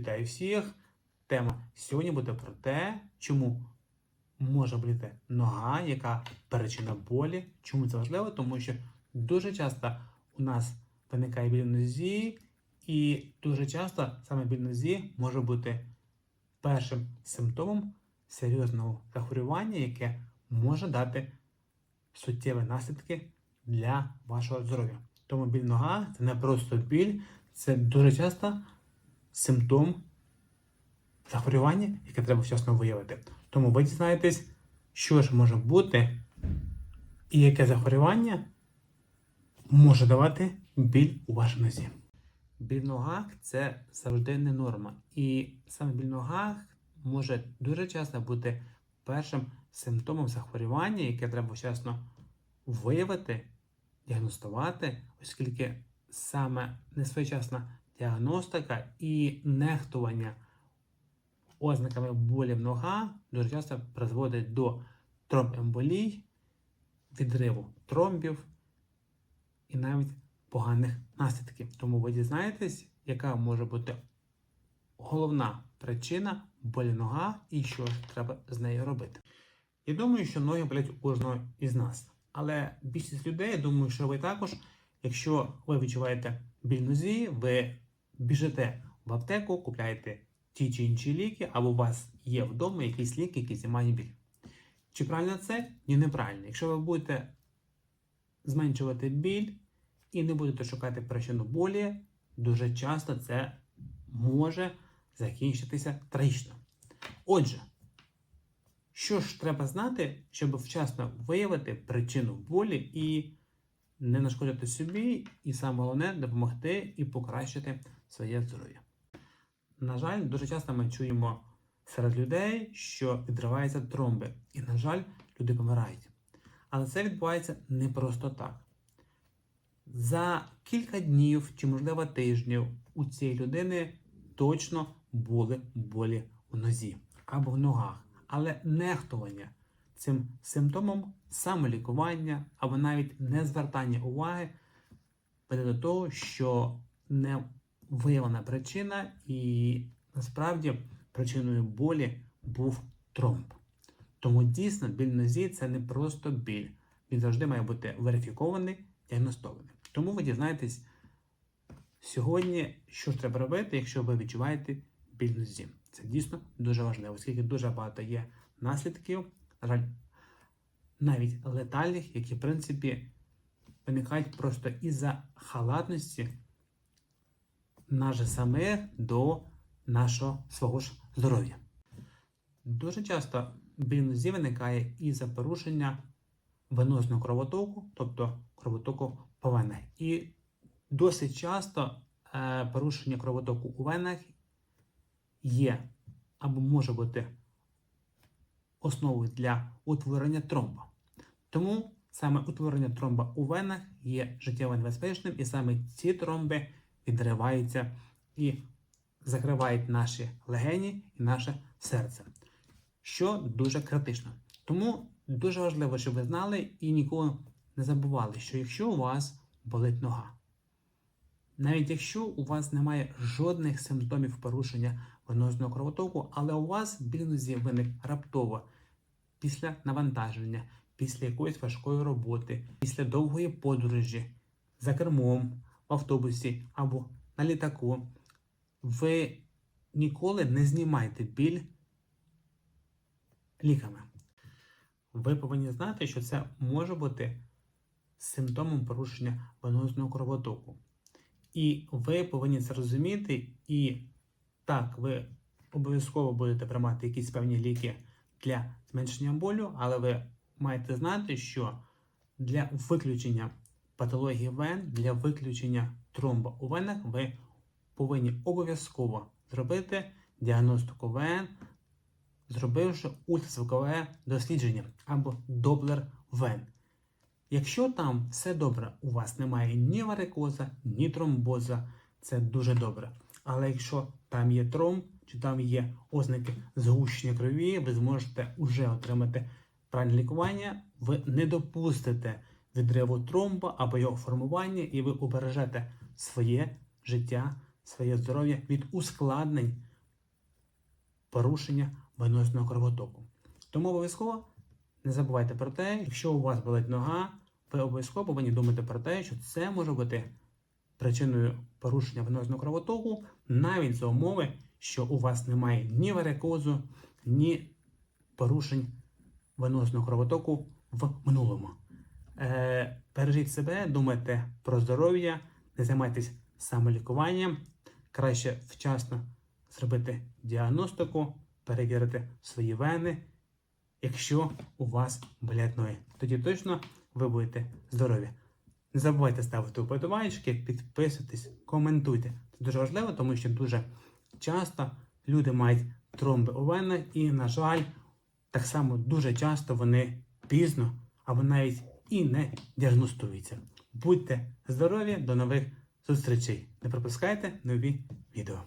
Вітаю всіх! Тема сьогодні буде про те, чому може боліти нога, яка причина болі. Чому це важливо? Тому що дуже часто у нас виникає біль нозі, і дуже часто саме біль нозі може бути першим симптомом серйозного захворювання, яке може дати суттєві наслідки для вашого здоров'я. Тому біль нога це не просто біль, це дуже часто симптом захворювання, яке треба вчасно виявити. Тому ви дізнаєтесь, що ж може бути і яке захворювання може давати біль у вашій нозі. Біль в ногах це завжди не норма. І саме біль в ногах може дуже часто бути першим симптомом захворювання, яке треба вчасно виявити, діагностувати, оскільки саме несвоєчасна діагностика і нехтування ознаками болі в ногах дуже часто призводить до тромбемболій, відриву тромбів і навіть поганих наслідків. Тому ви дізнаєтесь, яка може бути головна причина болі нога і що треба з нею робити. Я думаю, що ноги болять у кожного із нас. Але більшість людей, я думаю, що ви також, якщо ви відчуваєте біль нозі, ви біжите в аптеку, купляєте ті чи інші ліки, або у вас є вдома якісь ліки, які знімають біль. Чи правильно це? Ні, неправильно. Якщо ви будете зменшувати біль і не будете шукати причину болі, дуже часто це може закінчитися трагічно. Отже, що ж треба знати, щоб вчасно виявити причину болі і не нашкодити собі, і саме головне допомогти і покращити своє здоров'я. На жаль, дуже часто ми чуємо серед людей, що відриваються тромби, і, на жаль, люди помирають. Але це відбувається не просто так. За кілька днів чи, можливо, тижнів у цієї людини точно були болі в нозі або в ногах, але нехтування цим симптомом самолікування або навіть не звертання уваги веде до того, що не виявлена причина, і насправді причиною болі був тромб. Тому дійсно біль нозі це не просто біль. Він завжди має бути верифікований, діагностований. Тому ви дізнаєтесь сьогодні, що ж треба робити, якщо ви відчуваєте біль нозі. Це дійсно дуже важливо, оскільки дуже багато є наслідків, на жаль, навіть летальних, які, в принципі, виникають просто із-за халатності нас же самих до нашого свого ж здоров'я. Дуже часто біль виникає із-за порушення венозного кровотоку, тобто кровотоку по венах. І досить часто е, порушення кровотоку у венах є або може бути основою для утворення тромба. Тому саме утворення тромба у венах є життєво небезпечним, і саме ці тромби відриваються і закривають наші легені і наше серце, що дуже критично. Тому дуже важливо, щоб ви знали і ніколи не забували, що якщо у вас болить нога, навіть якщо у вас немає жодних симптомів порушення венозного кровотоку, але у вас біль нозі виник раптово після навантаження, після якоїсь важкої роботи, після довгої подорожі за кермом в автобусі або на літаку, ви ніколи не знімайте біль ліками. Ви повинні знати, що це може бути симптомом порушення венозного кровотоку. І ви повинні це розуміти. І так, ви обов'язково будете приймати якісь певні ліки для зменшення болю, але ви маєте знати, що для виключення патології вен, для виключення тромба у венах, ви повинні обов'язково зробити діагностику вен, зробивши ультразвукове дослідження або доплер вен. Якщо там все добре, у вас немає ні варикоза, ні тромбоза, це дуже добре. Але якщо там є тромб, чи там є ознаки згущення крові, ви зможете вже отримати правильне лікування, ви не допустите відриву тромба або його формування, і ви убережете своє життя, своє здоров'я від ускладнень порушення венозного кровотоку. Тому обов'язково не забувайте про те, якщо у вас болить нога, ви обов'язково повинні думати про те, що це може бути причиною порушення венозного кровотоку, навіть за умови, що у вас немає ні варикозу, ні порушень венозного кровотоку в минулому. Е, бережіть себе, думайте про здоров'я, не займайтесь самолікуванням. Краще вчасно зробити діагностику, перевірити свої вени, якщо у вас болять ноги. Тоді точно ви будете здорові. Не забувайте ставити вподобайки, підписуйтесь, коментуйте. Це дуже важливо, тому що дуже часто люди мають тромби у венах і, на жаль, так само дуже часто вони пізно або навіть і не діагностуються. Будьте здорові, до нових зустрічей. Не пропускайте нові відео.